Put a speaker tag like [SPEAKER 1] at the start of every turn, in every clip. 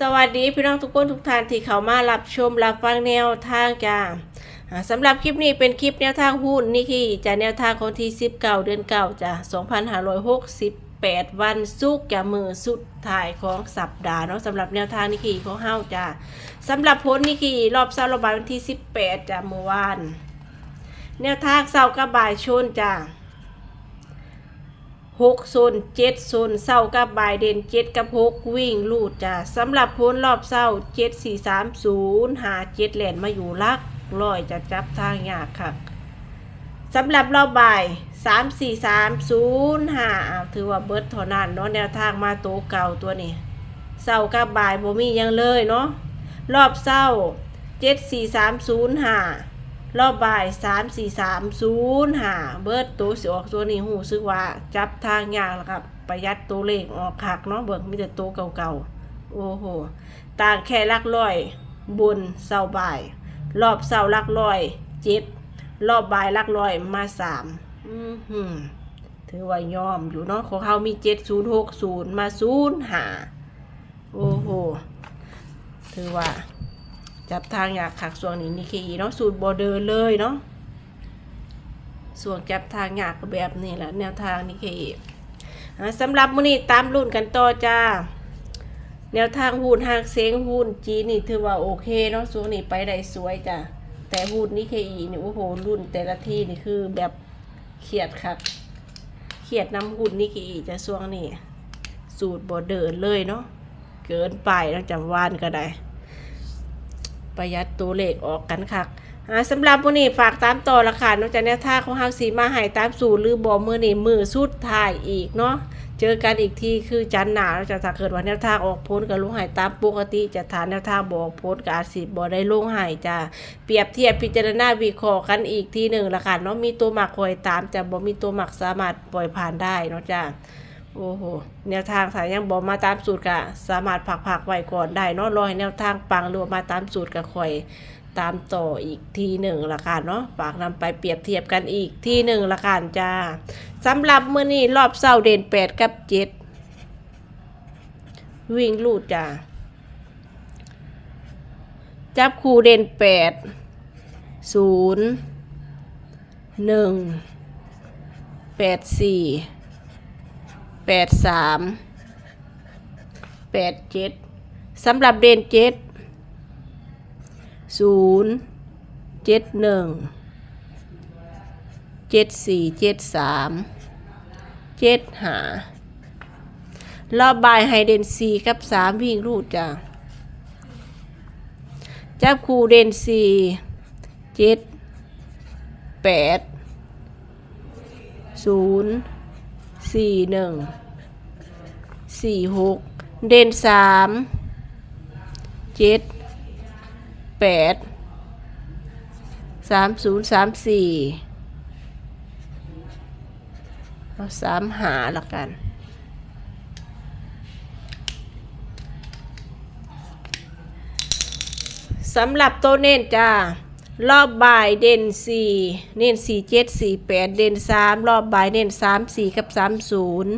[SPEAKER 1] สวัสดีพี่น้องทุกคนทุกท่านที่เข้ามารับชมรับฟังแนวทางจ้าสำหรับคลิปนี้เป็นคลิปแนวทางหุ้นนี่คือจะแนวทางของที่19เดือนเก่าจ้ะ2568 วันสุกจะมือสุดท้ายของสัปดาห์เนาะสำหรับแนวทางนี่คือของเฮาจ้าสำหรับผลนี่คือรอบเสาร์ระบายวันที่ 18จ้ะเมื่อวาน แนวทางเสากับบ่ายชนจ้า หกโซนเจ็ดโซนเศร้ากับบายเด่นเจ็ดกับหกวิ่งลูดจ้ะสำหรับพ้นรอบเศร้าเจ็ดสี่สามศูนย์หาเจ็ดแหลนมาอยู่ลักลอยจะจับทางยากค่ะสำหรับรอบบ่ายสามสี่สามศูนย์ห้าถือว่าเบิร์ดเท่านั้นเนาะแนวทางมาโตเก่าตัวนี้เศร้ากับบ่ายบ่มียังเลยเนาะรอบเศร้าเจ็ดสี่สามศูนย์ห้า รอบบ่ายสามสี่สามศูนย์หาเบิร์ดตัวสิออกตัวนี้หูซึกว่าจับทางยากแล้วครับประหยัดตัวเลขออกคักเนาะเบิกมีแต่ตัวเก่าๆ โอ้โห ต่างแค่ลักร้อย บนเสาบ่าย รอบเสาลักร้อยเจ็ดรอบบ่ายลักร้อยมาสามอือหือถือว่ายอมอยู่เนาะของเขามีเจ็ดศูนย์หกศูนย์มาศูนย์หาโอ้โห ถือว่า จับทางอยากขักส่วนนี้นี่คือเนาะสูตรบอเดอร์เลยเนาะส่วนจับทางอยากแบบนี้แหละแนวทางนี่คือสำหรับมื้อนี้ตามรุ่นกันต่อจ้า แนวทางหุ้นหางเซ้งหุ้นจีนนี่ถือว่าโอเคเนาะช่วงนี้ไปได้สวยจ้ะแต่หุ้นนี่เคอีนี่โอ้โหรุ่นแต่ละที่นี่คือแบบเขียดครับเขียดน้ำหุ้นนี่เคอีจะช่วงนี้สูตรบอเดินเลยเนาะเกินไปเนาะจำวานก็ได้ ประหยัดตัวเลขออกกันคักอ่าสำหรับมื้อนี้ฝากตามต่อละค่ะนอกจากแนวทางของเฮาสีมาให้ตามสูตรหรือบ่มื้อนี้มือสุดท้ายอีกเนาะเจอกันอีกทีคือจันหนาแล้วจะถ้าเกิดว่าแนวทางออกพ้นกับลุงหายตามปกติจะฐานแนวทางบอกพ้นกับอาสิบอได้ลุงหายจะเปรียบเทียบพิจารณาวิเคราะห์กันอีกทีหนึ่งละค่ะเนาะมีตัวหมักคอยตามจะบ่มีตัวหมักสามารถปล่อยผ่านได้เนาะจ้า โอ้โหแนวทางสายยังบอกมาตามสูตรกะสามารถผักผักๆไว้ก่อนได้เนาะรอให้แนวทางปังหรือว่ามาตามสูตรกับคอยตามต่ออีกทีหนึ่งละกันเนาะฝากนำไปเปรียบเทียบกันอีกทีหนึ่งละกันจ้าสำหรับมื้อนี้รอบเสาร์เด่นแปดกับเจ็ดวิ่งลูดจ้าจับคู่เด่นแปดศูนย์หนึ่งแปดสี่ แปดสามแปดเจ็ดสำหรับเด่นเจ็ดศูนย์เจ็ดหนึ่งเจ็ดสี่เจ็ดสามเจ็ดหารอบบายไฮเดนซีกับสามวิ่งรูดจ้ะจับคู่เดนซีเจ็ดแปดศูนย์ สี่หนึ่งสี่หกเด่นสามเจ็ดแปดสามศูนย์สามสี่เอาสามหาละกันสำหรับตัวเน้นจ้า รอบบ่ายเด่นสี่เน้นสี่เจ็ดสี่แปดเด่นสามรอบบ่ายเน้นสามสี่กับสามศูนย์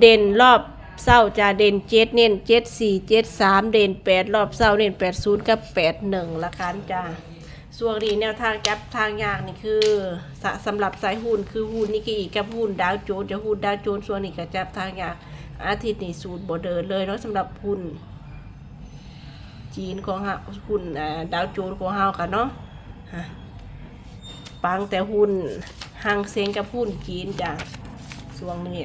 [SPEAKER 1] เด่นรอบเศร้าจะเด่นเจ็ดเน้นเจ็ดสี่เจ็ดสามเด่นแปดรอบเศร้าเน้นแปดศูนย์กับแปดหนึ่งละกันจ้าส่วนนี้แนวทางจับทางยากนี่คือสสำหรับสายหุ้นคือหุ้นนี่กี่กับหุ้นดาวโจนส์จะหุ้นดาวโจนส์ส่วนนี้ก็จับทางยากอาทิตย์นี้สูตรบ่เดินเลยเนาะสำหรับหุ้นจีนของเฮาหุ้นดาวโจนส์ของเฮากันเนาะ ฮะปังแต่หุ้นหังเซงกับหุ้นจีนจ้ะช่วงนี้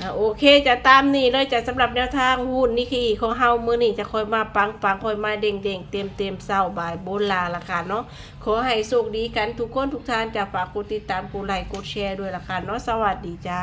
[SPEAKER 1] อ่โอเคจะตามนี่เลยจะสำหรับแนวทางหุ้นนี่คือของเฮามือนี้จะคอยมาปังปังคอยมาเด้งเด้งเต็มเต็มเศร้าบายโบนลาละค่ะเนาะขอให้โชคดีกันทุกคนทุกท่านจะฝากกดติดตามกดไลค์กดแชร์ด้วยละค่ะเนาะสวัสดีจ้า